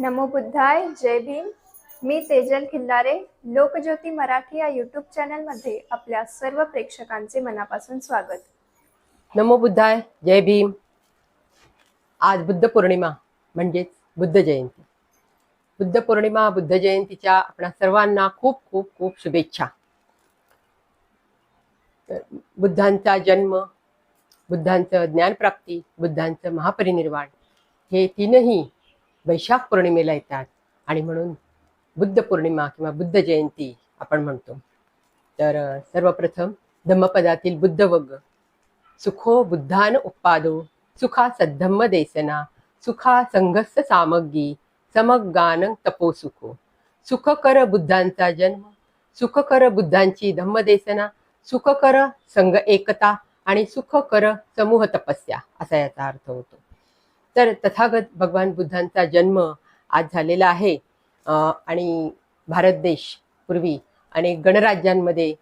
नमो बुद्धाय जय भीम. मी तेजल खिल्लारे लोकज्योती मराठी या यूट्यूब चॅनलमध्ये आपल्या सर्व प्रेक्षकांचे मनापासून स्वागत. नमो बुद्धाय जय भीम. आज बुद्ध पौर्णिमा म्हणजेच बुद्ध जयंती. बुद्ध पौर्णिमा बुद्ध जयंतीच्या आपणा सर्वांना खूप खूप खूप शुभेच्छा. तर बुद्धांचा जन्म बुद्धांचं ज्ञानप्राप्ती बुद्धांचं महापरिनिर्वाण हे तीनही वैशाख पौर्णिमेला येतात. आणि म्हणून बुद्ध पौर्णिमा किंवा बुद्ध जयंती आपण म्हणतो. तर सर्वप्रथम धम्मपदातील बुद्ध वग. सुखो बुद्धान उत्पादो सुखा सद्धम्म देसना सुखा संघस्स सामग्री समगान तपो सुखो. सुखकर बुद्धांचा जन्म सुखकर बुद्धांची धम्मदेसना सुखकर संघ एकता आणि सुखकर समूह तपस्या असा याचा अर्थ होतो. तर तथागत भगवान बुद्धांचा जन्म आज झालेला आहे. आणि भारत देश पूर्वी अनेक गणराज्यांमध्ये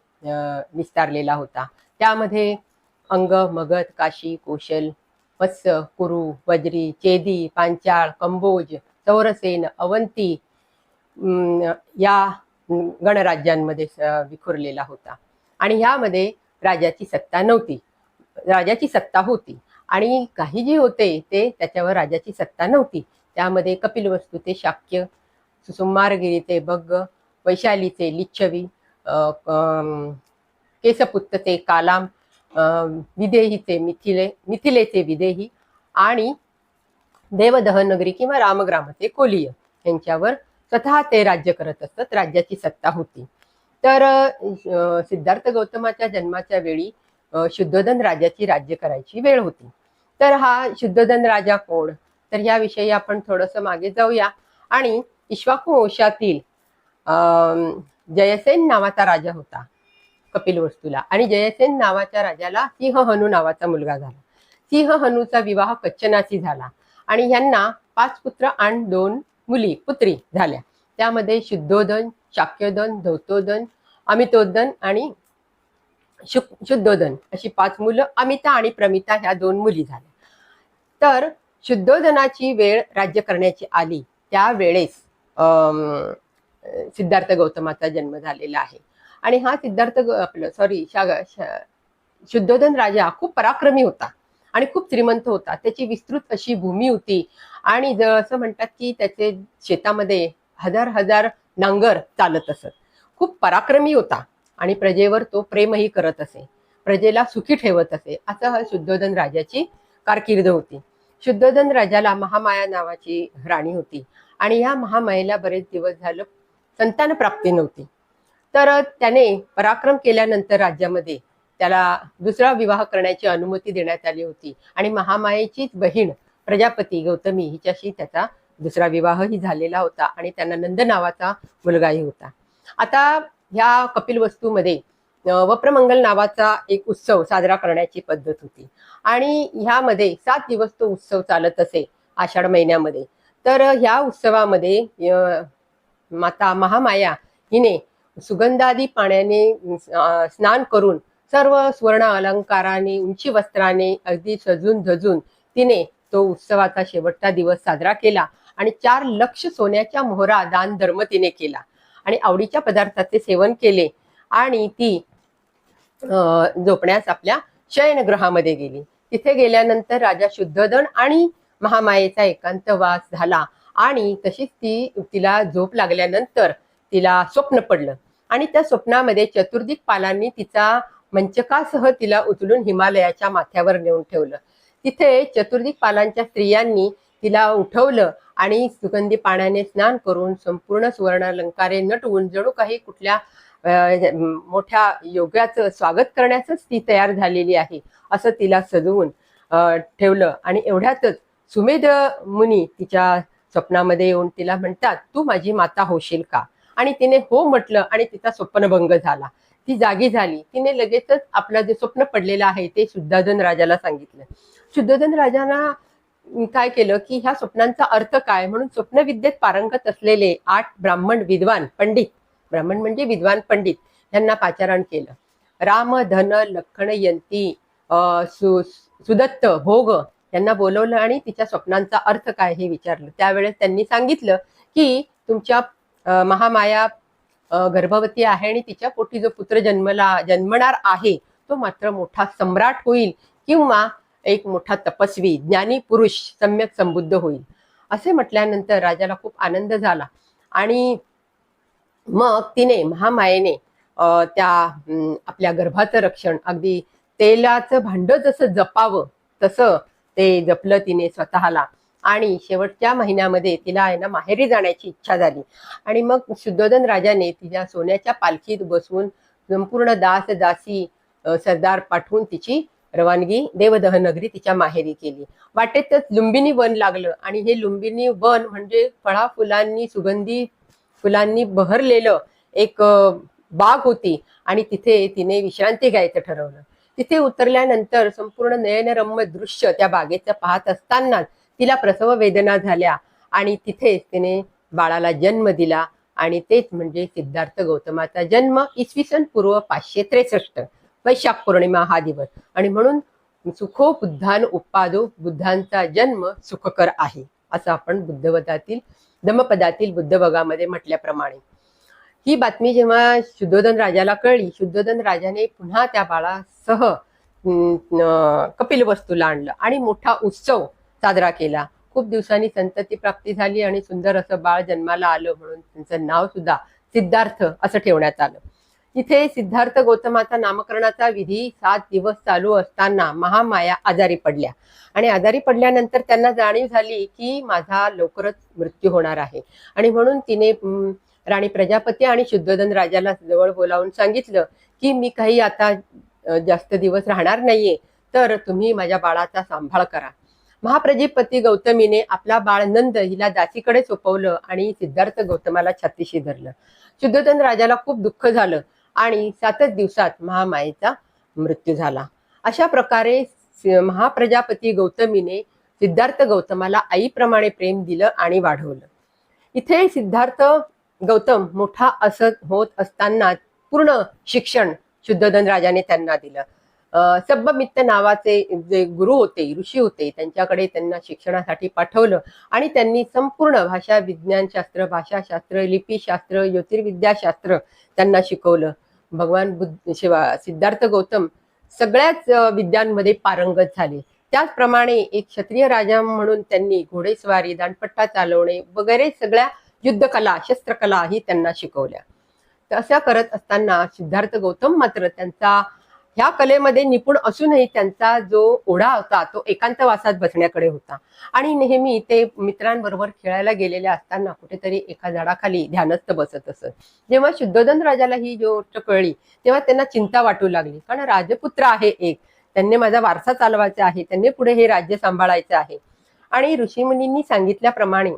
विस्तारलेला होता. त्यामध्ये अंग मगध काशी कोशल वत्स कुरु वज्री चेदी पांचाळ कंबोज चौरसेन अवंती या गणराज्यांमध्ये स- विखुरलेला होता. आणि ह्यामध्ये राजाची सत्ता नव्हती. राजाची सत्ता होती. आणि काही जे होते ते त्याच्यावर राजाची सत्ता नव्हती. त्यामध्ये कपिलवस्तू ते शाक्य सुसुमारगिरी ते बग्ग वैशालीचे लिच्छवी केसपुत्त ते कालाम विदेहीचे मिथिले मिथिलेचे विदेही आणि देवदहनगरी किंवा किंवा रामग्रामचे कोलीय यांच्यावर स्वतः ते राज्य करत असत राज्याची सत्ता होती. तर सिद्धार्थ गौतमाच्या जन्माच्या वेळी शुद्धोधन राजाची राज्य करायची वेळ होती. तर हा शुद्धोधन राजा कोण? तर याविषयी आपण थोडंसं मागे जाऊया. आणि इश्वाकू वंशातील अं, जयसेन नावाचा राजा होता कपिल वस्तूला. आणि जयसेन नावाच्या राजाला सिंह हनू नावाचा मुलगा झाला. सिंह हनूचा विवाह कच्चनाशी झाला. आणि ह्यांना पाच पुत्र आणि दोन मुली पुत्री झाल्या. त्यामध्ये शुद्धोधन शाक्योदन धौतोदन अमितोदन आणि शुक शुद्धोधन अशी पाच मुलं अमिता आणि प्रमिता ह्या दोन मुली झाल्या. तर शुद्धोधनाची वेळ राज्य करण्याची आली. त्यावेळेस अं, सिद्धार्थ गौतमाचा जन्म झालेला आहे. आणि हा सिद्धार्थ आपलं सॉरी शुद्धोधन राजा खूप पराक्रमी होता आणि खूप श्रीमंत होता. त्याची विस्तृत अशी भूमी होती. आणि ज- असं म्हणतात की त्याचे शेतामध्ये हजार हजार नांगर चालत असत. खूप पराक्रमी होता. आणि प्रजेवर तो प्रेमही करत असे. प्रजेला सुखी ठेवत असे. असं हा शुद्धोधन राजाची कारकीर्द होती. शुद्धोधन राजाला महामाया नावाची राणी होती. आणि या महामायेला बरेच दिवस झालं संतान प्राप्ती नव्हती. तर त्याने पराक्रम केल्यानंतर राज्यामध्ये त्याला दुसरा विवाह करण्याची अनुमती देण्यात आली होती. आणि महामायेचीच बहीण प्रजापती गौतमी हिच्याशी त्याचा दुसरा विवाहही झालेला होता आणि त्यांना नंद नावाचा मुलगाही होता. आता ह्या कपिल वस्तूमध्ये वप्रमंगल नावाचा एक उत्सव साजरा करण्याची पद्धत होती. आणि ह्यामध्ये सात दिवस तो उत्सव चालत असे आषाढ महिन्यामध्ये. तर ह्या उत्सवामध्ये माता महामाया हिने सुगंधादी पाण्याने स्नान करून सर्व स्वर्ण अलंकाराने उंची वस्त्राने अगदी सजून धजून तिने तो उत्सवाचा शेवटचा दिवस साजरा केला आणि चार लक्ष सोन्याच्या मोहरा दान धर्म तिने केला. आणि आवडीच्या पदार्थाचे सेवन केले आणि ती झोपण्यास आपल्या शयनगृहामध्ये गेली. तिथे गेल्यानंतर राजा शुद्धोधन आणि महामायेचा एकांतवास झाला आणि तशीच ती तिला झोप लागल्यानंतर तिला स्वप्न पडलं. आणि त्या स्वप्नामध्ये चतुर्दिक पालांनी तिचा मंचकासह तिला उचलून हिमालयाच्या माथ्यावर नेऊन ठेवलं. तिथे चतुर्दिक पालांच्या स्त्रियांनी तिला उठवलं आणि सुगंधी पाण्याने स्नान करून संपूर्ण सुवर्ण अलंकारे नटवून जणू काही कुठल्या मोठ्या योगाचं स्वागत करण्याचंच ती तयार झालेली आहे असं तिला सजवून ठेवलं. आणि एवढ्यातच सुमेध मुनी तिच्या स्वप्नामध्ये येऊन तिला म्हणतात तू माझी माता होशील का? आणि तिने हो म्हटलं आणि तिचा स्वप्नभंग झाला. ती जागी झाली. तिने लगेचच आपलं जे स्वप्न पडलेलं आहे ते शुद्धाधन राजाला सांगितलं. शुद्धोधन राजाना काय केलं की ह्या स्वप्नांचा अर्थ काय? म्हणून स्वप्नविद्येत पारंगत असलेले आठ ब्राह्मण विद्वान पंडित ब्राह्मण म्हणजे विद्वान पंडित यांना पाचारण केलं. राम धन लखन यंती सु सुदत्त भोग यांना बोलवलं आणि तिच्या स्वप्नांचा अर्थ काय हे विचारलं. त्यावेळेस त्यांनी सांगितलं की तुमच्या महामाया गर्भवती आहे आणि तिच्या पोटी जो पुत्र जन्मला जन्मणार आहे तो मात्र मोठा सम्राट होईल किंवा एक मोठा तपस्वी ज्ञानी पुरुष सम्यक संबुद्ध होईल. असे म्हटल्यानंतर राजाला खूप आनंद झाला. आणि मग तिने महामायेने त्या आपल्या गर्भाचं रक्षण अगदी तेलाचं भांड जसं जपावं तसं ते जपलं तिने स्वतःला. आणि शेवटच्या महिन्यामध्ये तिला आहे ना माहेरी जाण्याची इच्छा झाली. आणि मग शुद्धोधन राजाने तिच्या सोन्याच्या पालखीत बसवून संपूर्ण दास दासी सरदार पाठवून तिची रवानगी देवदह नगरी तिच्या माहेरी केली. वाटेतच लुंबिनी वन लागलं आणि हे लुंबिनी वन म्हणजे फळा फुलांनी सुगंधी फुलांनी बहरलेलं एक बाग होती आणि तिथे तिने विश्रांती घ्यायचं ठरवलं. तिथे उतरल्यानंतर संपूर्ण नयनरम्य दृश्य त्या बागेचं पाहत असतानाच तिला प्रसव वेदना झाल्या आणि तिथेच तिने बाळाला जन्म दिला आणि तेच म्हणजे सिद्धार्थ गौतमाचा जन्म इसवी सन पूर्व पाचशे त्रेसष्ट. वैशाख पौर्णिमा हा दिवस. आणि म्हणून सुखो बुद्धान उपादो बुद्धांचा जन्म सुखकर आहे असं आपण बुद्धवदातील दमपदातील बुद्धभगामध्ये म्हटल्याप्रमाणे. ही बातमी जेव्हा शुद्धोधन राजाला कळली शुद्धोधन राजाने पुन्हा त्या बाळासह अं, वस्तूला आणलं आणि मोठा उत्सव साजरा केला. खूप दिवसांनी संतती प्राप्ती झाली आणि सुंदर असं बाळ जन्माला आलं म्हणून त्यांचं नाव सुद्धा सिद्धार्थ असं ठेवण्यात आलं. तिथे सिद्धार्थ गौतमाचा नामकरणाचा विधी सात दिवस चालू असताना महामाया आजारी पडल्या. आणि आजारी पडल्यानंतर त्यांना जाणीव झाली की माझा लवकरच मृत्यू होणार आहे. आणि म्हणून तिने राणी प्रजापती आणि शुद्धोधन राजाला जवळ बोलावून सांगितलं की मी काही आता जास्त दिवस राहणार नाहीये तर तुम्ही माझ्या बाळाचा सांभाळ करा. महाप्रजापती गौतमीने आपला बाळ नंद हिला दासीकडे सोपवलं आणि सिद्धार्थ गौतमाला छातीशी धरलं. शुद्धोधन राजाला खूप दुःख झालं. आणि सातच दिवसात महामायेचा मृत्यू झाला. अशा प्रकारे महाप्रजापती गौतमीने सिद्धार्थ गौतमाला आईप्रमाणे प्रेम दिलं आणि वाढवलं. इथे सिद्धार्थ गौतम मोठा असत होत असताना पूर्ण शिक्षण शुद्धोधन राजाने त्यांना दिलं. सब्बमित्त नावाचे जे गुरु होते ऋषी होते त्यांच्याकडे त्यांना शिक्षणासाठी पाठवलं आणि त्यांनी संपूर्ण भाषा विज्ञानशास्त्र भाषाशास्त्र लिपीशास्त्र ज्योतिर्विद्याशास्त्र त्यांना शिकवलं. भगवान बुद्ध शिवा सिद्धार्थ गौतम सगळ्याच विद्यांमध्ये पारंगत झाले. त्याचप्रमाणे एक क्षत्रिय राजा म्हणून त्यांनी घोडेस्वारी दांडपट्टा चालवणे वगैरे सगळ्या युद्धकला शस्त्रकला ही त्यांना शिकवल्या. तर असं करत असताना सिद्धार्थ गौतम मात्र त्यांचा ह्या कलेमध्ये निपुण असूनही त्यांचा जो ओढा होता तो एकांतवासात बसण्याकडे होता. आणि नेहमी ते मित्रांबरोबर खेळायला गेलेले असताना कुठेतरी एका झाडाखाली ध्यानस्थ बसत असत. जेव्हा शुद्धोधन राजाला ही गोष्ट कळली तेव्हा त्यांना चिंता वाटू लागली. कारण राजपुत्र आहे एक. त्यांनी माझा वारसा चालवायचा आहे. त्यांनी पुढे हे राज्य सांभाळायचं आहे. आणि ऋषीमुनींनी सांगितल्याप्रमाणे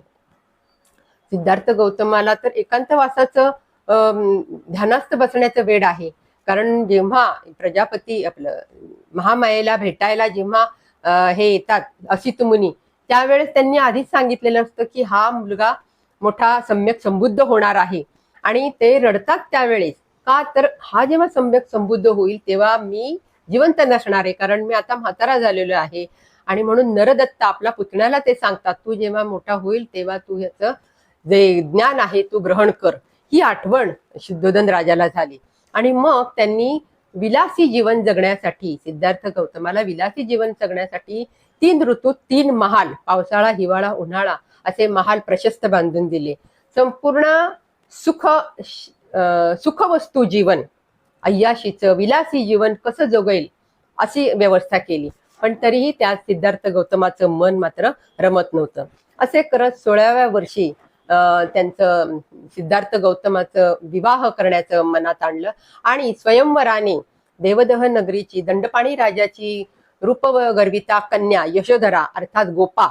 सिद्धार्थ गौतमाला तर एकांतवासाचं अं, ध्यानास्थ बसण्याचं वेळ आहे. कारण जेव्हा प्रजापती आपलं महामायेला भेटायला जेव्हा हे येतात असित मुनी त्यावेळेस त्यांनी आधीच सांगितलेलं असतं की हा मुलगा मोठा सम्यक समृद्ध होणार आहे. आणि ते रडतात त्यावेळेस. का तर हा जेव्हा सम्यक समृद्ध होईल तेव्हा मी जिवंत नसणार आहे कारण मी आता म्हातारा झालेलो आहे. आणि म्हणून नरदत्त आपल्या पुतण्याला ते सांगतात तू जेव्हा मोठा होईल तेव्हा तू ह्याचं जे ज्ञान आहे तू ग्रहण कर. ही आठवण शुद्धोधन राजाला झाली. आणि मग त्यांनी विलासी जीवन जगण्यासाठी सिद्धार्थ गौतमाला विलासी जीवन जगण्यासाठी तीन ऋतूत तीन महाल पावसाळा हिवाळा उन्हाळा असे महाल प्रशस्त बांधून दिले. संपूर्ण सुख अं, सुखवस्तू जीवन अय्याशीचं विलासी जीवन कसं जगेल अशी व्यवस्था केली. पण तरीही त्या सिद्धार्थ गौतमाचं मन मात्र रमत नव्हतं. असे करत सोळाव्या वर्षी त्यांचं सिद्धार्थ गौतमाचं विवाह करण्याचं मनात आणलं. आणि स्वयंवराने देवदह नगरीची दंडपाणी राजाची रूप व गर्विता कन्या यशोधरा अर्थात गोपा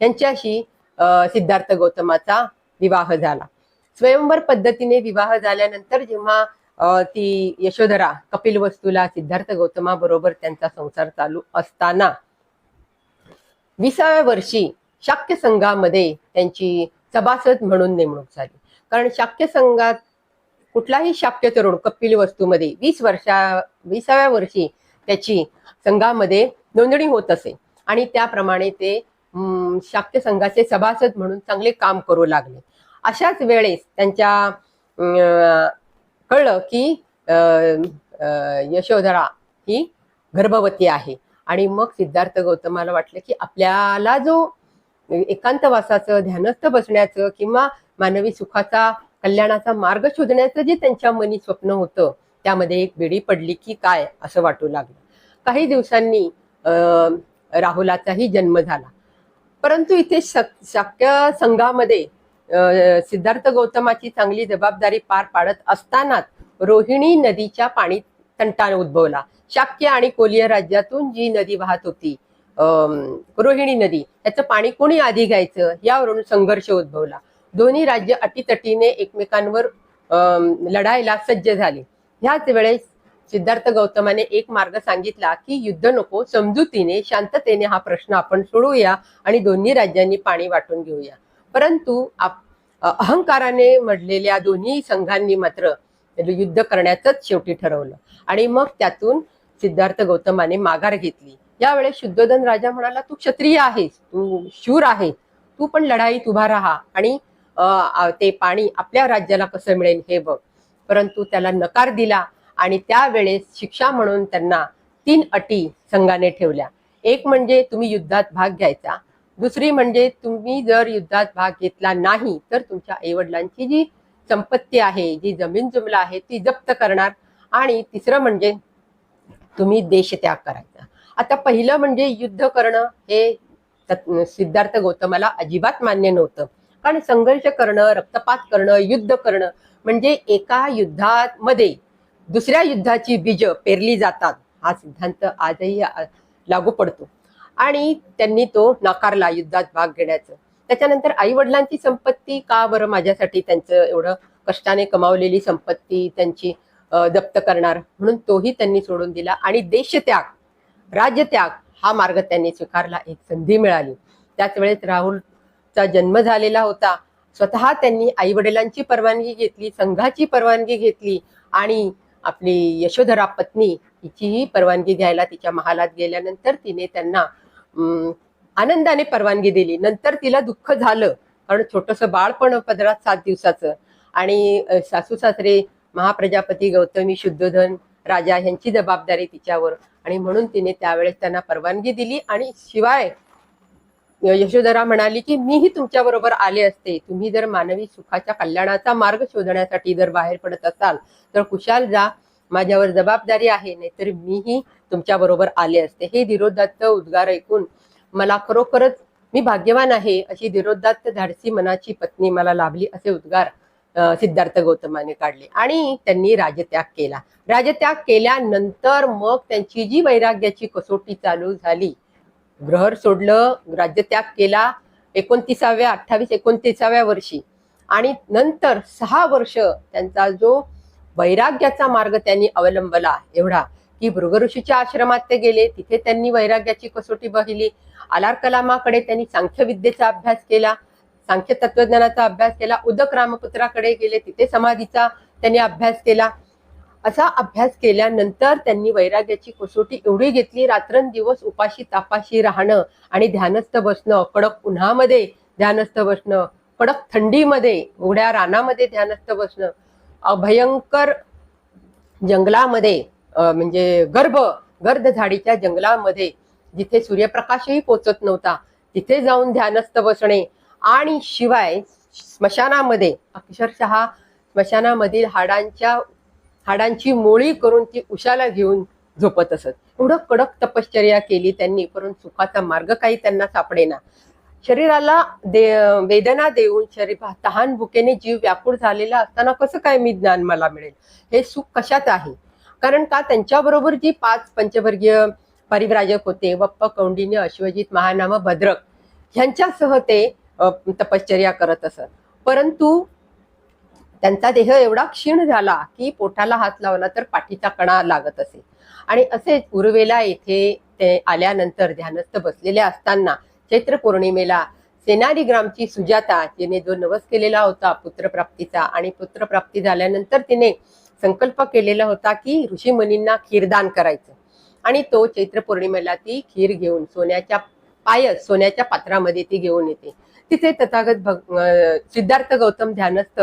यांच्याशी अं, सिद्धार्थ गौतमाचा विवाह झाला. स्वयंवर पद्धतीने विवाह झाल्यानंतर जेव्हा ती यशोधरा कपिल वस्तूला सिद्धार्थ गौतमा बरोबर त्यांचा संसार चालू असताना विसाव्या वर्षी शाक्य संघामध्ये त्यांची सभासद म्हणून नेमणूक झाली. कारण शाक्य संघात कुठलाही शाक्य तरुण कपिल वस्तूमध्ये वीस वर्षा विसाव्या वर्षी त्याची संघामध्ये नोंदणी होत असे. आणि त्याप्रमाणे ते शाक्य संघाचे सभासद म्हणून चांगले काम करू लागले. अशाच वेळेस त्यांच्या कळलं की यशोधरा ही गर्भवती आहे. आणि मग सिद्धार्थ गौतमाला वाटलं की आपल्याला जो एकांतवासाचं ध्यानस्थ बसण्याचं किंवा मानवी सुखाचा कल्याणाचा मार्ग शोधण्याचं जे त्यांच्या मनी स्वप्न होतं त्यामध्ये एक बेडी पडली की काय असं वाटू लागलं. काही दिवसांनी अं, राहुलाचाही जन्म झाला. परंतु इथे शक- शाक्य संघामध्ये सिद्धार्थ गौतमाची चांगली जबाबदारी पार पाडत असतानाच रोहिणी नदीच्या पाणी तंटा उद्भवला. शाक्य आणि कोलिया राज्यातून जी नदी वाहत होती रोहिणी नदी याचं पाणी कोणी आधी घ्यायचं? यावरून संघर्ष उद्भवला. दोन्ही राज्य अटीतटीने एकमेकांवर अं, लढायला सज्ज झाले. ह्याच वेळेस सिद्धार्थ गौतमाने एक मार्ग सांगितला की युद्ध नको समजुतीने शांततेने हा प्रश्न आपण सोडवूया आणि दोन्ही राज्यांनी पाणी वाटून घेऊया. परंतु अहंकाराने मडलेल्या दोन्ही संघांनी मात्र युद्ध करण्याचंच शेवटी ठरवलं. आणि मग त्यातून सिद्धार्थ गौतमाने माघार घेतली. यावेळेस शुद्धोधन राजा म्हणाला तू क्षत्रिय आहेस तू शूर आहे तू पण लढाईत उभा राहा आणि ते पाणी आपल्या राज्याला कसं मिळेल हे बघ. परंतु त्याला नकार दिला आणि त्यावेळेस शिक्षा म्हणून त्यांना तीन अटी संघाने ठेवल्या. एक म्हणजे तुम्ही युद्धात भाग घ्यायचा दुसरी म्हणजे तुम्ही जर युद्धात भाग घेतला नाही तर तुमच्या आईवडिलांची जी संपत्ती आहे जी जमीन जुमला आहे ती जप्त करणार आणि तिसरं म्हणजे तुम्ही देशत्याग करायचा. आता पहिलं म्हणजे युद्ध करणं हे सिद्धार्थ गौतमाला अजिबात मान्य नव्हतं. कारण संघर्ष करणं रक्तपात करणं युद्ध करणं म्हणजे एका युद्धामध्ये दुसऱ्या युद्धाची बीज पेरली जातात. हा सिद्धांत आजही लागू पडतो. आणि त्यांनी तो नाकारला युद्धात भाग घेण्याचं. त्याच्यानंतर आई वडिलांची संपत्ती का बरं माझ्यासाठी त्यांचं एवढं कष्टाने कमावलेली संपत्ती त्यांची जप्त करणार? म्हणून तोही त्यांनी सोडून दिला. आणि देशत्याग राज्यत्याग हा मार्ग त्यांनी स्वीकारला एक संधी मिळाली. त्याच वेळेस राहुलचा जन्म झालेला होता. स्वतः त्यांनी आई वडिलांची परवानगी घेतली संघाची परवानगी घेतली आणि आपली यशोधरा पत्नी हिचीही परवानगी घ्यायला तिच्या महालात गेल्यानंतर तिने त्यांना आनंदाने परवानगी दिली. नंतर तिला दुःख झालं कारण छोटस बाळ पण पदरात सात दिवसाचं. आणि सासू सासरे महाप्रजापती गौतमी शुद्धोधन राजा यांची जबाबदारी तिच्यावर आणि म्हणून तिने त्यावेळेस त्यांना परवानगी दिली आणि शिवाय यशोधरा म्हणाली की मीही तुमच्या बरोबर आले असते. तुम्ही जर मानवी सुखाच्या कल्याणाचा मार्ग शोधण्यासाठी जर बाहेर पडत असाल तर कुशाल जा. माझ्यावर जबाबदारी आहे. नाहीतर मीही तुमच्या बरोबर आले असते. हे धीरोदात्त उद्गार ऐकून मला खरोखरच मी भाग्यवान आहे. अशी धीरोदात्त धाडसी मनाची पत्नी मला लाभली असे उद्गार सिद्धार्थ गौतमाने काढले. आणि त्यांनी राजत्याग केला. राजत्याग केल्यानंतर मग त्यांची जी वैराग्याची कसोटी चालू झाली ग्रहर सोडलं राज्यत्याग केला एकोणतीसाव्या अठ्ठावीस एकोणतीसाव्या वर्षी. आणि नंतर सहा वर्ष त्यांचा जो वैराग्याचा मार्ग त्यांनी अवलंबला एवढा की भृगऋषीच्या आश्रमात ते गेले. तिथे त्यांनी वैराग्याची कसोटी बहिली आलार कलामाकडे त्यांनी सांख्यविद्येचा अभ्यास केला. सांख्य तत्वज्ञानाचा अभ्यास केला. उदक रामपुत्राकडे गेले तिथे समाधीचा त्यांनी अभ्यास केला. असा अभ्यास केल्यानंतर त्यांनी वैराग्याची कसोटी एवढी घेतली रात्रंदिवस उपाशी तापाशी राहणं आणि ध्यानस्थ बसणं कडक उन्हामध्ये ध्यानस्थ बसणं कडक थंडीमध्ये उघड्या रानामध्ये ध्यानस्थ बसणं अभयंकर जंगलामध्ये म्हणजे गर्भ गर्द झाडीच्या जंगलामध्ये जिथे सूर्यप्रकाशही पोचत नव्हता तिथे जाऊन ध्यानस्थ बसणे आणि शिवाय स्मशानामध्ये अक्षरशः स्मशानामधील हाडांच्या हाडांची मोळी करून ती उशाला घेऊन झोपत असत. एवढं कडक तपश्चर्या केली त्यांनी परंतु सुखाचा मार्ग काही त्यांना सापडेना. शरीराला दे वेदना देऊन शरीर तहान भुकेने जीव व्याकुळ झालेला असताना कसं काय मी ज्ञान मला मिळेल? हे सुख कशात आहे? कारण का त्यांच्याबरोबर जी पाच पंचवर्गीय परिव्राजक होते वप्प कौंडिन्य अश्वजित महानाम भद्रक ह्यांच्यासह ते तपश्चर्या करत असत. परंतु त्यांचा देह एवढा क्षीण झाला की पोटाला हात लावला तर पाठीचा कणा लागत असे. आणि असेच उर्वेला येथे ते आल्यानंतर ध्यानस्थ बसलेले असताना चैत्र पौर्णिमेला सेनारी ग्रामची सुजाता जिने जो नवस केलेला होता पुत्रप्राप्तीचा आणि पुत्रप्राप्ती झाल्यानंतर तिने संकल्प केलेला होता की ऋषीमुनींना खीरदान करायचं. आणि तो चैत्र पौर्णिमेला ती खीर घेऊन सोन्याच्या पायस सोन्याच्या पात्रामध्ये ती घेऊन येते. तिथे तथागत भग सिद्धार्थ गौतम ध्यानस्थ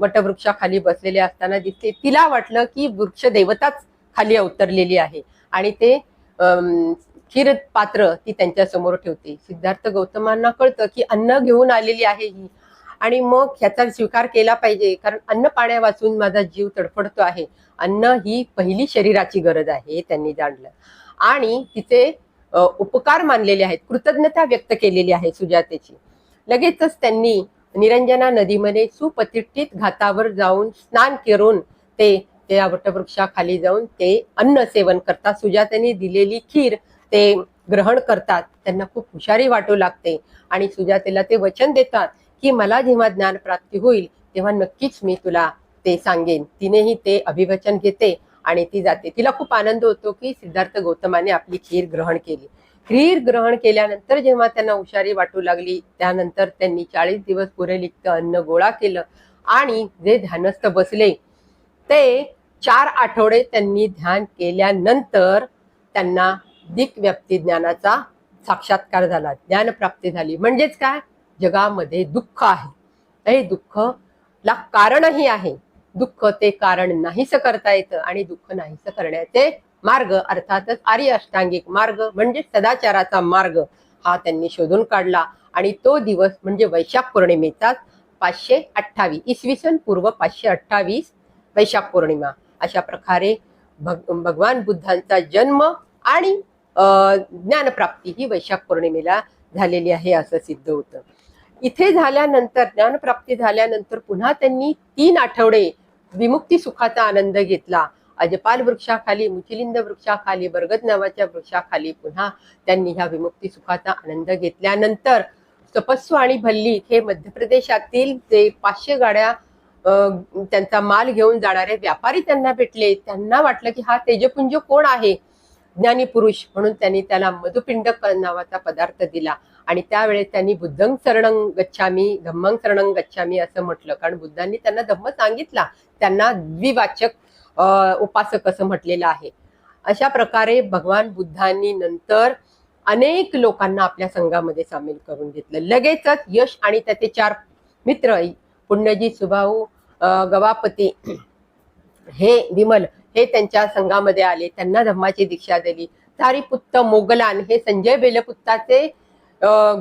वटवृक्षाखाली बसलेले असताना दिसते. तिला वाटलं की वृक्ष देवताच खाली अवतरलेली आहे. आणि ते अं, खीर पात्र ती त्यांच्यासमोर ठेवते. सिद्धार्थ गौतमांना कळतं की अन्न घेऊन आलेली आहे ही. आणि मग ह्याचा स्वीकार केला पाहिजे. कारण अन्न पाण्या वाचून माझा जीव तडफडतो आहे. अन्न ही पहिली शरीराची गरज आहे हे त्यांनी जाणलं. आणि तिचे उपकार मानलेले आहेत. कृतज्ञता व्यक्त केलेली आहे सुजातेची. लगेचच त्यांनी निरंजना नदीमध्ये सुप्रतिष्ठित घातावर जाऊन स्नान करून ते त्या वटवृक्षाखाली जाऊन ते अन्न सेवन करतात. सुजातेने दिलेली खीर ते ग्रहण करतात. त्यांना खूप हुशारी वाटू लागते आणि सुजातेला ते वचन देतात की मला जेव्हा ज्ञान प्राप्ती होईल तेव्हा नक्कीच मी तुला ते सांगेन. तिनेही ते अभिवचन घेते आणि ती जाते. तिला खूप आनंद होतो की सिद्धार्थ गौतमाने आपली खीर ग्रहण केली. खीर ग्रहण केल्यानंतर जेव्हा त्यांना हुशारी वाटू लागली त्यानंतर त्यांनी चाळीस दिवस पुरेल अन्न गोळा केलं आणि जे ध्यानस्थ बसले ते चार आठवडे त्यांनी ध्यान केल्यानंतर त्यांना दिकव्यप्ती ज्ञानाचा साक्षात्कार झाला. ज्ञानप्राप्ती झाली. म्हणजेच काय? जगामध्ये दुःख आहे. हे दुःख ला कारणही आहे. दुःख ते कारण नाहीस करता येतं आणि दुःख नाहीस करण्याचे मार्ग अर्थातच आर्य अष्टांगिक मार्ग म्हणजे सदाचाराचा मार्ग हा त्यांनी शोधून काढला. आणि तो दिवस म्हणजे वैशाख पौर्णिमेचाच पाचशे अठ्ठावीस इसवी सन पूर्व पाचशे अठ्ठावीस वैशाख पौर्णिमा. अशा प्रकारे भग भगवान बुद्धांचा जन्म आणि अं, ज्ञानप्राप्ती ही वैशाख पौर्णिमेला झालेली आहे असं सिद्ध होतं. इथे झाल्यानंतर ज्ञानप्राप्ती झाल्यानंतर पुन्हा त्यांनी तीन आठवडे विमुक्ती सुखाचा आनंद घेतला. अजपाल वृक्षाखाली मुचिलिंद वृक्षाखाली बरगद नावाच्या वृक्षाखाली पुन्हा त्यांनी ह्या विमुक्ती सुखाचा आनंद घेतल्यानंतर तपस्व आणि भल्ली हे मध्य प्रदेशातील जे पाचशे गाड्या त्यांचा माल घेऊन जाणारे व्यापारी त्यांना भेटले. त्यांना वाटलं की हा तेजपुंज कोण आहे? ज्ञानी पुरुष म्हणून त्यांनी त्याला मधुपिंड नावाचा पदार्थ दिला. आणि त्यावेळेस त्यांनी बुद्धंग सरणंग गच्छामी धम्मंग सरणंग गच्छामी असं म्हटलं. कारण बुद्धांनी त्यांना धम्म सांगितला. त्यांना द्विवाचक उपासक असं म्हटलेलं आहे. अशा प्रकारे भगवान बुद्धांनी नंतर अनेक लोकांना आपल्या संघामध्ये सामील करून घेतलं. लगेचच यश आणि त्याचे चार मित्र पुण्यजी सुभाऊ गवापती हे विमल हे त्यांच्या संघामध्ये आले. त्यांना धम्माची दीक्षा दिली. सारीपुत्त मोगलान हे संजय बेलपुत्ताचे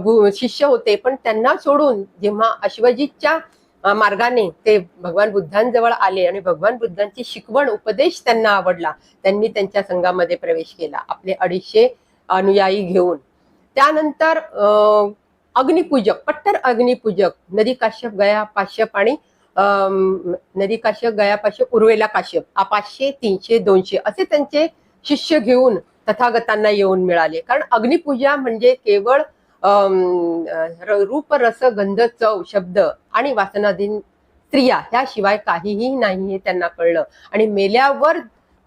गु- शिष्य होते. पण त्यांना सोडून जेव्हा अश्वजितच्या मार्गाने ते भगवान बुद्धांजवळ आले आणि भगवान बुद्धांची शिकवण उपदेश त्यांना आवडला. त्यांनी त्यांच्या संघामध्ये प्रवेश केला. आपले अडीचशे अनुयायी घेऊन. त्यानंतर अं, अग्निपूजक पट्टर अग्निपूजक नदी काश्यप गया पाश्यप आणि अं, नदी काश्यप गया पाश्यप उर्वेला काश्यप आ पाचशे तीनशे दोनशे असे त्यांचे शिष्य घेऊन तथागतांना येऊन मिळाले. कारण अग्निपूजा म्हणजे केवळ रूप रस गंध चव शब्द आणि वासनाधीन स्त्रिया ह्याशिवाय काहीही नाही हे त्यांना कळलं. आणि मेल्यावर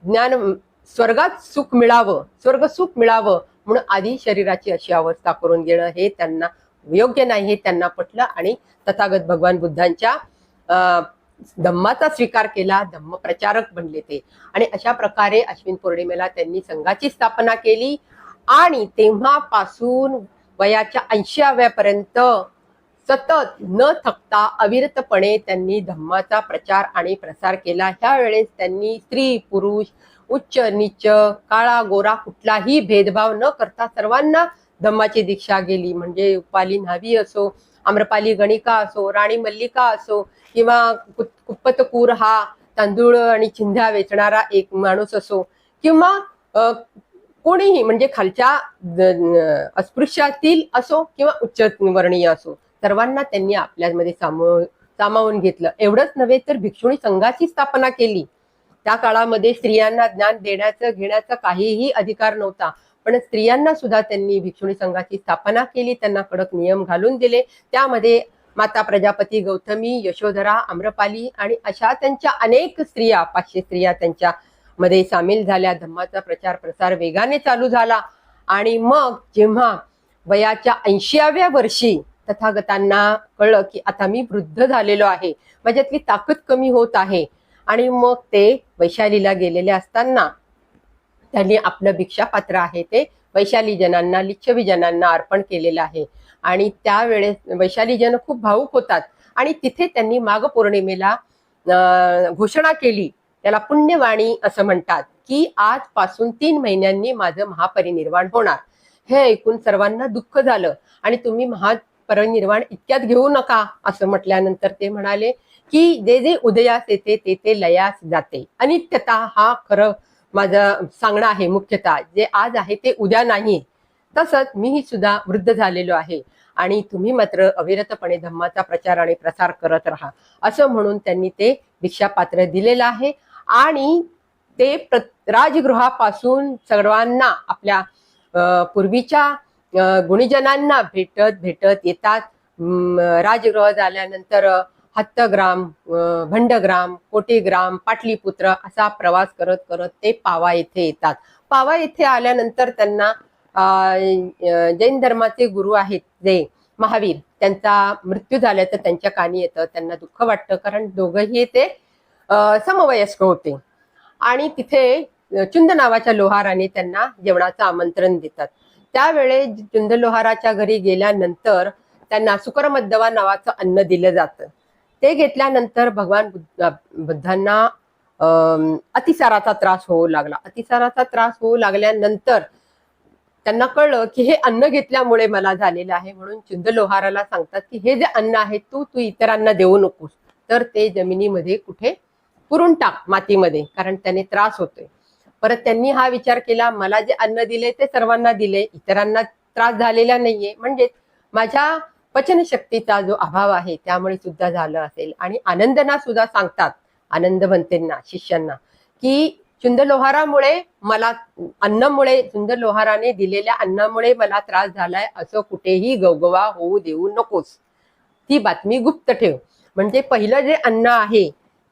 ज्ञान स्वर्गात सुख मिळावं स्वर्ग सुख मिळावं म्हणून आधी शरीराची अशी अवस्था करून घेणं हे त्यांना योग्य नाही हे त्यांना पटलं आणि तथागत भगवान बुद्धांच्या अं, धम्माचा स्वीकार केला धम्म प्रचारक बनले ते. आणि अशा प्रकारे अश्विन पौर्णिमेला त्यांनी संघाची स्थापना केली आणि तेव्हापासून वयाच्या ऐंशीव्यापर्यंत सतत न थकता अविरतपणे त्यांनी धम्माचा प्रचार आणि प्रसार केला. ह्यावेळेस त्यांनी स्त्री पुरुष उच्च नीच काळा गोरा कुठलाही भेदभाव न करता सर्वांना धम्माची दीक्षा गेली. म्हणजे उपाली न्हावी असो आम्रपाली गणिका असो राणी मल्लिका असो किंवा कुत- कुप्पतकूर हा तांदूळ आणि चिंध्या वेचणारा एक माणूस असो किंवा कोणीही म्हणजे खालच्या अस्पृश्यातील असो किंवा उच्च वर्णीय असो सर्वांना त्यांनी आपल्यामध्ये सामो सामावून घेतलं. एवढंच नव्हे तर भिक्षुणी संघाची स्थापना केली. त्या काळामध्ये स्त्रियांना ज्ञान देण्याचं घेण्याचा काहीही अधिकार नव्हता. पण स्त्रियांना सुद्धा त्यांनी भिक्षुणी संघाची स्थापना केली त्यांना कडक नियम घालून दिले. त्यामध्ये माता प्रजापती गौतमी यशोधरा आम्रपाली आणि अशा त्यांच्या अनेक स्त्रिया पाचशे स्त्रिया त्यांच्या मध्ये सामील झाल्या धम्माचा प्रचार प्रसार वेगाने चालू झाला आणि मग जेव्हा वयाच्या ऐंशीव्या वर्षी तथागतांना कळलं की आता मी वृद्ध झालेलो आहे माझ्यातली ताकद कमी होत आहे आणि मग ते वैशालीला गेलेले असताना त्यांनी आपलं भिक्षापात्र आहे ते वैशाली जनांना अर्पण केलेलं आहे आणि त्यावेळेस वैशाली जन खूप भावुक होतात आणि तिथे त्यांनी माघ पौर्णिमेला घोषणा केली त्याला पुण्यवाणी असं म्हणतात की आजपासून तीन महिन्यांनी माझं महापरिनिर्वाण होणार. हे ऐकून सर्वांना दुःख झालं आणि तुम्ही महापरिनिर्वाण इतक्यात घेऊ नका असं म्हटल्यानंतर ते म्हणाले की जे जे उदयास येते ते ते लयास जाते. अनित्यता हा खरं माझं सांगणं आहे मुख्यतः. जे आज आहे ते उद्या नाही. तसंच मीही सुद्धा वृद्ध झालेलो आहे आणि तुम्ही मात्र अविरतपणे धम्माचा प्रचार आणि प्रसार करत राहा. असं म्हणून त्यांनी ते भिक्षापात्र दिलेलं आहे. आणि ते प्र- राजगृहापासून सर्वांना आपल्या पूर्वीच्या गुणीजनांना भेटत भेटत येतात. राजगृह झाल्यानंतर हत्तग्राम अं, भंडग्राम कोटीग्राम पाटलीपुत्र असा प्रवास करत करत ते पावा येथे येतात. पावा येथे आल्यानंतर त्यांना अं, जैन धर्माचे गुरु आहेत जे महावीर. त्यांचा मृत्यू झाल्याचं त्यांच्या कानी येतं. त्यांना दुःख वाटतं. कारण दोघंही ते समवयस्क होते. आणि तिथे चुंद नावाच्या लोहाराने त्यांना जेवणाचं आमंत्रण देतात. त्यावेळेस चुंद लोहाराच्या घरी गेल्यानंतर त्यांना सुकरमद्दवा नावाचं अन्न दिलं जातं. ते घेतल्यानंतर भगवान बुद्ध बुद्धांना अतिसाराचा त्रास होऊ लागला. अतिसाराचा त्रास होऊ लागल्यानंतर त्यांना कळलं की हे अन्न घेतल्यामुळे मला झालेलं आहे. म्हणून चुंद लोहाराला सांगतात की हे जे अन्न आहे तू तू इतरांना देऊ नकोस. तर ते जमिनीमध्ये कुठे पुरून टाक मातीमध्ये कारण त्याने त्रास होतोय. परत त्यांनी हा विचार केला मला जे अन्न दिले ते सर्वांना दिले इतरांना त्रास झालेला नाहीये. म्हणजेच माझ्या पचनशक्तीचा जो अभाव आहे त्यामुळे सुद्धा झालं असेल. आणि आनंदना सुद्धा सांगतात आनंद बनतेंना शिष्यांना की चुंद लोहारामुळे मला अन्नामुळे चुंद लोहाराने दिलेल्या अन्नामुळे मला त्रास झालाय असं कुठेही गवगवा होऊ देऊ नकोस. ती बातमी गुप्त ठेव. म्हणजे पहिलं जे अन्न आहे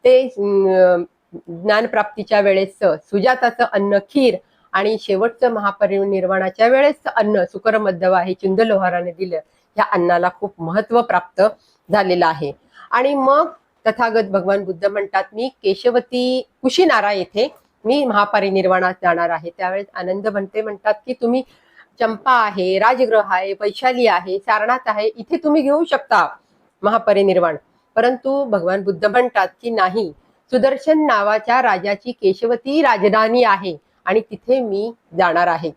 ते ज्ञानप्राप्तीच्या वेळेसचं सुजाताचं अन्न खीर आणि शेवटचं महापरिनिर्वाणाच्या वेळेसचं अन्न सुकरमद्धवा हे चिंद लोहाराने दिलं या अन्नाला खूप महत्त्व प्राप्त झालेलं आहे. आणि मग तथागत भगवान बुद्ध म्हणतात मी केशवती कुशीनारा येथे मी महापरिनिर्वाणात जाणार आहे. त्यावेळेस आनंद म्हणते म्हणतात की तुम्ही चंपा आहे राजगृह आहे वैशाली आहे सारनाथ आहे इथे तुम्ही घेऊ शकता महापरिनिर्वाण. परंतु भगवान बुद्ध म्हणतात की नाही सुदर्शन नावाच्या राजाची केशवती राजधानी आहे आणि तिथे मी जाणार आहे.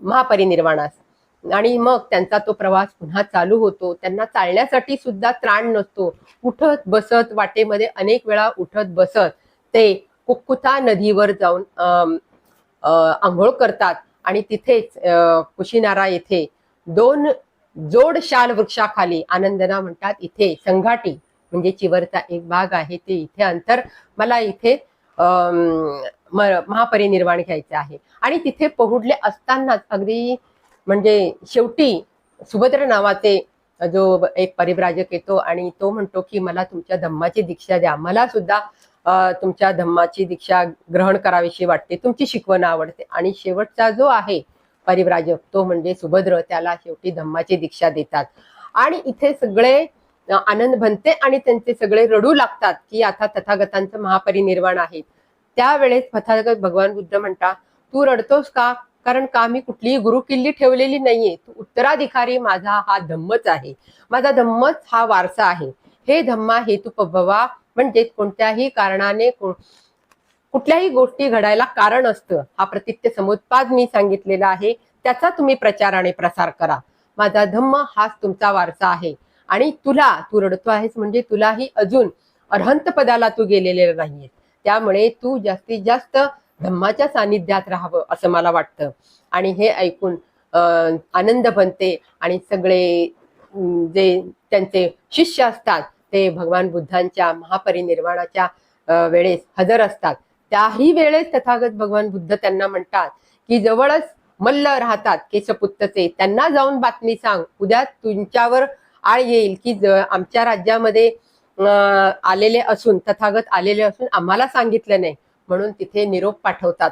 महापरिनिर्वाणास. आणि मग त्यांचा तो प्रवास पुन्हा चालू होतो. त्यांना चालण्यासाठी सुद्धा त्राण नसतो. उठत बसत वाटेमध्ये अनेक वेळा उठत बसत ते कुक्कुता नदीवर जाऊन अं, आंघोळ करतात. आणि तिथेच कुशिनारा कुशीनारा येथे दोन जोड शाल वृक्षाखाली. आनंदना म्हणतात इथे संघाटी म्हणजे चिवरचा एक भाग आहे ते इथे अंतर मला इथे महापरिनिर्वाण घ्यायचं आहे. आणि तिथे पोहुडले असतानाच अगदी म्हणजे शेवटी सुभद्र नावाचे जो एक परिव्राजक येतो आणि तो म्हणतो की मला तुमच्या धम्माची दीक्षा द्या. मला सुद्धा तुमच्या धम्माची दीक्षा ग्रहण करावीशी वाटते. तुमची शिकवण आवडते. आणि शेवटचा जो आहे परिव्राजक. तो म्हणजे सुभद्र. त्याला शेवटी धम्माची दीक्षा देतात. आणि इथे सगळे आनंद बनते आणि त्यांचे सगळे रडू लागतात की आता तथागतांचं महापरिनिर्वाण आहे. त्यावेळेस तथागत भगवान बुद्ध म्हणतात तू रडतोस का? कारण का मी कुठलीही गुरु किल्ली ठेवलेली नाहीये. तू उत्तराधिकारी माझा हा धम्मच आहे. माझा धम्मच हा वारसा आहे. हे धम्मा हेतुपभवा म्हणजे कोणत्याही कारणाने को- कुठल्याही गोष्टी घडायला कारण असतं. हा प्रतित्य समुत्पाद मी सांगितलेला आहे. त्याचा तुम्ही प्रचार आणि प्रसार करा. माझा धम्म हाच तुमचा वारसा आहे. आणि तुला तू रडतो आहेस म्हणजे तुलाही अजून अर्हंत पदाला तू गेलेले नाहीये त्यामुळे तू जास्तीत जास्त धम्माच्या सानिध्यात राहावं असं मला वाटतं. आणि हे ऐकून अं, आनंद बनते आणि सगळे जे त्यांचे शिष्य असतात ते भगवान बुद्धांच्या महापरिनिर्वाणाच्या वेळेस हजर असतात. त्याही वेळेस तथागत भगवान बुद्ध त्यांना म्हणतात की जवळच मल्ल राहतात केशपुत्तचे. त्यांना जाऊन बातमी सांग. उद्या तुमच्यावर आळ येईल की ज- आमच्या राज्यामध्ये आलेले असून तथागत आलेले असून आम्हाला सांगितलं नाही. म्हणून तिथे निरोप पाठवतात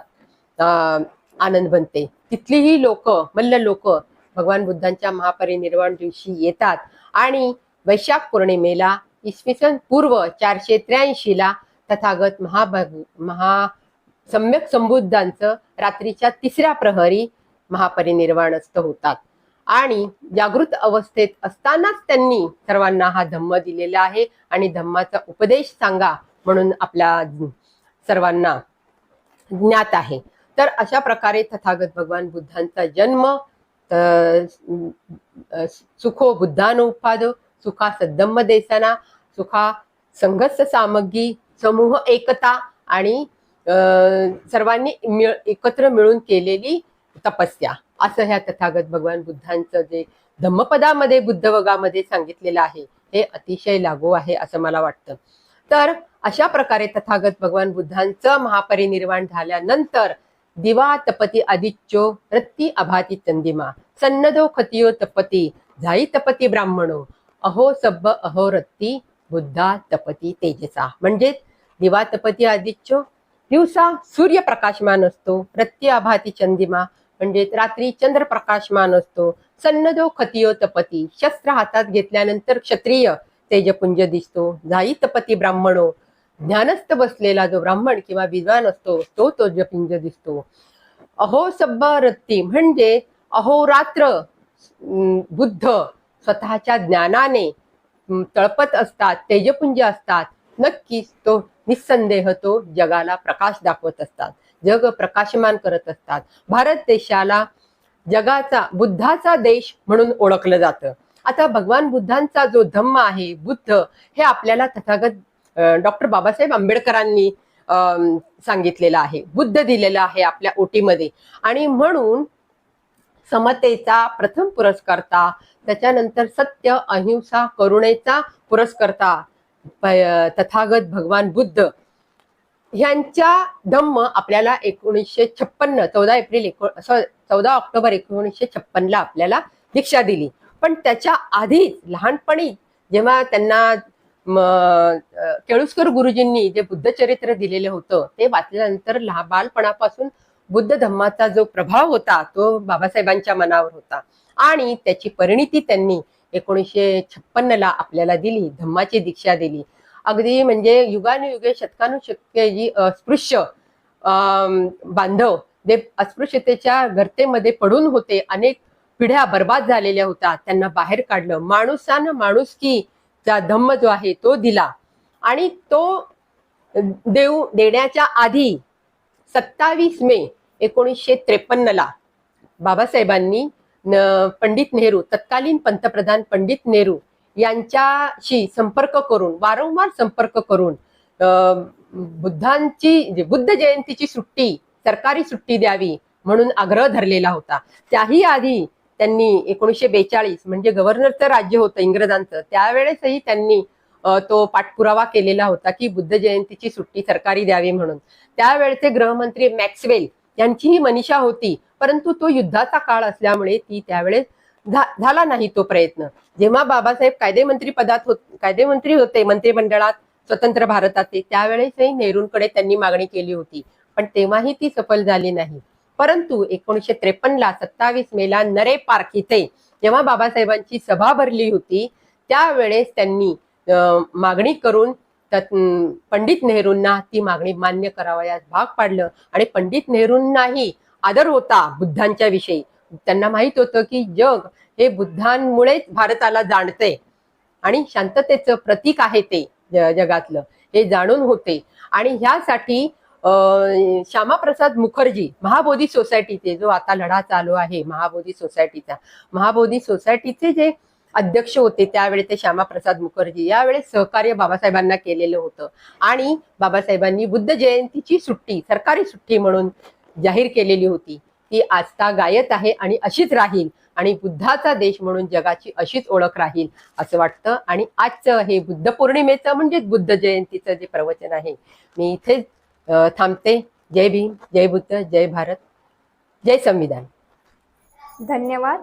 आनंद बनते. तिथलीही लोक मल्ल लोक भगवान बुद्धांच्या महापरिनिर्वाण दिवशी येतात. आणि वैशाख पौर्णिमेला इसवी सन पूर्व चारशे त्र्याऐंशी ला तथागत महाभग महा सम्यक संबुद्धांचं रात्रीच्या तिसऱ्या प्रहरी महापरिनिर्वाणस्थ होतात. आणि जागृत अवस्थेत असतानाच त्यांनी सर्वांना हा धम्म दिलेला आहे आणि धम्माचा उपदेश सांगा म्हणून आपल्या सर्वांना ज्ञात आहे. तर अशा प्रकारे तथागत भगवान बुद्धांचा जन्म सुखो बुद्धानुपादो सुखा सद्धम्म देसना सुखा संघर्ष सामग्री समूह एकता आणि सर्वांनी मिळ एकत्र मिळून केलेली तपस्या. असं ह्या तथागत भगवान बुद्धांचं जे धम्मपदामध्ये बुद्धवगामध्ये सांगितलेलं आहे हे अतिशय लागू आहे असं मला वाटतं. तर अशा प्रकारे तथागत भगवान बुद्धांचं महापरिनिर्वाण झाल्यानंतर दिवा तपती आदित्यो रत्ती अभाती चंदिमा सन्नदो खतियो तपती झाई तपती ब्राह्मणो अहो सब्ब अहो रत्ती बुद्धा तपती तेजसा. म्हणजेच दिवा तपती आदित्य दिवसा सूर्य प्रकाशमान असतो प्रत्यभाती चंदिमा म्हणजे रात्री चंद्र प्रकाशमान असतो सन्नदो खतियो तपती. शस्त्र हातात घेतल्यानंतर क्षत्रिय तेजपुंज दिसतो झाई तपती ब्राह्मणो. ज्ञानस्थ बसलेला जो ब्राह्मण किंवा विद्वान असतो तो तेजपुंज दिसतो. अहो सब्बरत्ती म्हणजे अहोरात्र अं, बुद्ध स्वतःच्या ज्ञानाने तळपत असतात तेजपुंज असतात नक्कीच तो निस्संदेह तो जगाला प्रकाश दाखवत असतात जग प्रकाशमान करत असतात. भारत देशाला जगाचा बुद्धाचा देश म्हणून ओळखलं जातं. आता भगवान बुद्धांचा जो धम्म आहे बुद्ध हे आपल्याला तथागत डॉक्टर बाबासाहेब आंबेडकरांनी अं, सांगितलेलं आहे. बुद्ध दिलेलं आहे आपल्या ओटीमध्ये. आणि म्हणून समतेचा प्रथम पुरस्कर्ता त्याच्यानंतर सत्य अहिंसा करुणेचा पुरस्कर्ता तथागत भगवान बुद्ध. ह्यांच्या धम्म आपल्याला एकोणीसशे छप्पन्न चौदा एप्रिल एको चौदा ऑक्टोबर एकोणीसशे छप्पनला आपल्याला दीक्षा दिली. पण त्याच्या आधीच लहानपणी जेव्हा त्यांना केळुस्कर गुरुजींनी जे बुद्ध चरित्र दिलेलं होतं ते वाचल्यानंतर लहा बालपणापासून बुद्ध धम्माचा जो प्रभाव होता तो बाबासाहेबांच्या मनावर होता. आणि त्याची परिणिती त्यांनी एकोणीसशे छप्पन्नला आपल्याला दिली धम्माची दीक्षा दिली. अगदी म्हणजे युगानुयुगे शतकानुशतके जी अस्पृश्य बांधव जे अस्पृश्यतेच्या गर्तेमध्ये पडून होते अनेक पिढ्या बर्बाद झालेल्या होत्या त्यांना बाहेर काढलं. माणुसानं माणुसकीचा धम्म जो आहे तो दिला. आणि तो देऊ देण्याच्या आधी सत्तावीस मे एकोणीसशे त्रेपन्नला बाबासाहेबांनी पंडित नेहरू तत्कालीन पंतप्रधान पंडित नेहरू यांच्याशी संपर्क करून वारंवार संपर्क करून बुद्धांची बुद्ध जयंतीची सुट्टी सरकारी सुट्टी द्यावी म्हणून आग्रह धरलेला होता. त्याही आधी त्यांनी एकोणीसशे बेचाळीस म्हणजे गव्हर्नरचं राज्य होतं इंग्रजांचं त्यावेळेसही त्यांनी तो पाठपुरावा केलेला होता की बुद्ध जयंतीची सुट्टी सरकारी द्यावी म्हणून. त्यावेळेचे गृहमंत्री मॅक्सवेल यांचीही मनीषा होती. परंतु तो युद्धाचा काळ असल्यामुळे ती त्यावेळेस झाला नाही तो प्रयत्न. जेव्हा बाबासाहेब कायदेमंत्री पदात होत कायदेमंत्री होते मंत्रिमंडळात स्वतंत्र भारताचे त्यावेळेसही नेहरूंकडे त्यांनी मागणी केली होती. पण तेव्हाही ती सफल झाली नाही. परंतु एकोणीशे त्रेपन्नला सत्तावीस मेला नरे पार्क इथे जेव्हा बाबासाहेबांची सभा भरली होती त्यावेळेस त्यांनी मागणी करून त्यात, पंडित नेहरूंना ती मागणी मान्य करावयास भाग पाडलं आणि पंडित नेहरूंनाही आदर होता बुद्धांच्या विषयी. त्यांना माहीत होतं की जग हे बुद्धांमुळेच भारताला जाणते आणि शांततेचं प्रतीक आहे ते जगातलं. हे जाणून होते. आणि ह्यासाठी श्यामाप्रसाद मुखर्जी महाबोधी सोसायटीचे जो आता लढा चालू आहे महाबोधी सोसायटीचा. महाबोधी सोसायटीचे जे अध्यक्ष होते त्यावेळी ते श्यामाप्रसाद मुखर्जी. यावेळेस सहकार्य बाबासाहेबांना केलेलं होतं. आणि बाबासाहेबांनी बुद्ध जयंतीची सुट्टी सरकारी सुट्टी म्हणून जाहीर केलेली होती. ती आस्था गायत आहे आणि अशीच राहील आणि बुद्धाचा देश म्हणून जगाची अशीच ओळख राहील असं वाटतं. आणि आजचं हे बुद्ध पौर्णिमेचं म्हणजेच बुद्ध जयंतीचं जे प्रवचन आहे मी इथेच थांबते. जय भीम जय बुद्ध जय भारत जय संविधान. धन्यवाद.